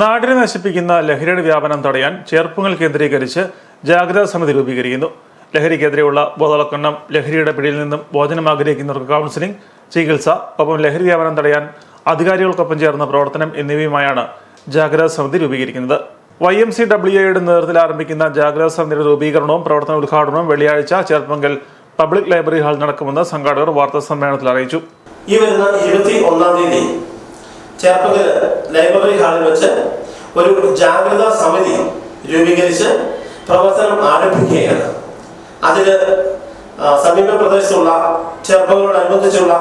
നാടിനെ നശിപ്പിക്കുന്ന ലഹരിയുടെ വ്യാപനം തടയാൻ ചേർപ്പുങ്ങൾ കേന്ദ്രീകരിച്ച് ജാഗ്രതാ സമിതി രൂപീകരിക്കുന്നു. ലഹരിക്കെതിരെയുള്ള ബോധവൽക്കരണം ലഹരിയുടെ പിടിയിൽ നിന്നും മോചനം ആഗ്രഹിക്കുന്നവർക്ക് കൗൺസിലിംഗ് ചികിത്സ ഒപ്പം ലഹരി വ്യാപനം തടയാൻ അധികാരികൾക്കൊപ്പം ചേർന്ന പ്രവർത്തനം എന്നിവയുമായാണ് ജാഗ്രതാ സമിതി രൂപീകരിക്കുന്നത്. വൈ എം സി ഡബ്ല്യു എയുടെ നേതൃത്വത്തിൽ ആരംഭിക്കുന്ന ജാഗ്രതാ സമിതിയുടെ രൂപീകരണവും പ്രവർത്തന ഉദ്ഘാടനവും വെള്ളിയാഴ്ച ചേർപ്പങ്കൽ പബ്ലിക് ലൈബ്രറി ഹാളിൽ നടക്കുമെന്ന് സംഘാടകർ വാർത്താ സമ്മേളനത്തിൽ അറിയിച്ചു. ഈ വരുന്ന ഇരുപത്തി ഒന്നാം തീയതി ചേർപ്പങ്കൽ ലൈബ്രറി ഹാളിൽ വെച്ച് ഒരു ജാഗ്രതാ സമിതി രൂപീകരിച്ച് പ്രവർത്തനം ആരംഭിക്കുകയാണ്. അതിൽ സമീപ പ്രദേശത്തുള്ള ചെറുപ്പങ്ങളോടനുബന്ധിച്ചുള്ള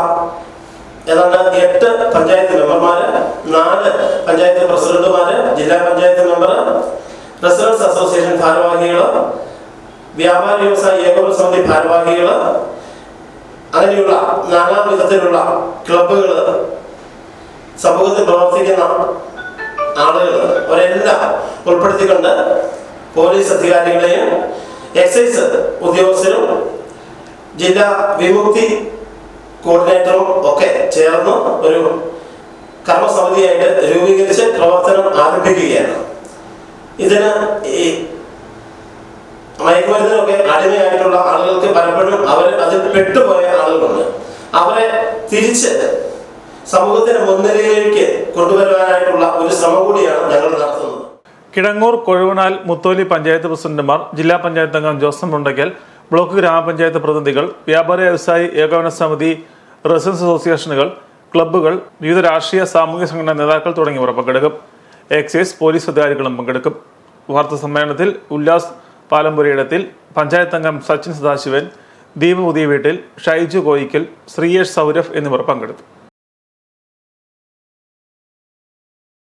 ഏതാണ്ട് എട്ട് പഞ്ചായത്ത് മെമ്പർമാര് നാല് പഞ്ചായത്ത് പ്രസിഡന്റുമാര് ജില്ലാ പഞ്ചായത്ത് മെമ്പർ റെസിഡൻസ് അസോസിയേഷൻ ഭാരവാഹികൾ വ്യാപാര വ്യവസായ ഏകോപന സമിതി ഭാരവാഹികൾ അങ്ങനെയുള്ള നാനാ വിധത്തിലുള്ള ക്ലബുകൾ സമൂഹത്തിൽ പ്രവർത്തിക്കുന്ന ആളുകൾ അവരെല്ലാം ഉൾപ്പെടുത്തിക്കൊണ്ട് പോലീസ് അധികാരികളെയും എക്സൈസ് ഉദ്യോഗസ്ഥരും ജില്ലാ വിമുക്തി കോർഡിനേറ്ററും ഒക്കെ ചേർന്ന് ഒരു കർമ്മസമിതിയായിട്ട് രൂപീകരിച്ച് പ്രവർത്തനം ആരംഭിക്കുകയാണ്. ഇതിന് ഈ മയക്കുമരുന്നിനൊക്കെ അടിമയായിട്ടുള്ള ആളുകൾക്ക് പലപ്പോഴും അവർ അതിൽ പെട്ടുപോയ ആളുകളുണ്ട്. അവരെ തിരിച്ച് സമൂഹത്തിന്റെ മുൻനിരയിലേക്ക് കൊണ്ടുവരുവാനായിട്ടുള്ള ഒരു ശ്രമം കൂടിയാണ് ഞങ്ങൾ നടത്തുന്നത്. കിടങ്ങൂർ കൊഴുവനാൽ മുത്തോലി പഞ്ചായത്ത് പ്രസിഡന്റുമാർ ജില്ലാ പഞ്ചായത്ത് അംഗം ജോസഫ് മുണ്ടയ്ക്കൽ ബ്ലോക്ക് ഗ്രാമപഞ്ചായത്ത് പ്രതിനിധികൾ വ്യാപാര വ്യവസായി ഏകോപന സമിതി റെസിഡൻസ് അസോസിയേഷനുകൾ ക്ലബ്ബുകൾ വിവിധ രാഷ്ട്രീയ സാമൂഹിക സംഘടനാ നേതാക്കൾ തുടങ്ങിയവർ പങ്കെടുക്കും. എക്സൈസ് പോലീസ് അധികാരികളും പങ്കെടുക്കും. വാർത്താ സമ്മേളനത്തിൽ ഉല്ലാസ് പാലമ്പുരയിടത്തിൽ പഞ്ചായത്ത് അംഗം സച്ചിൻ സദാശിവൻ ദീപ് പുതിയ വീട്ടിൽ ഷൈജു കോയിക്കൽ ശ്രീയേഷ് സൗരഭ് എന്നിവർ പങ്കെടുത്തു.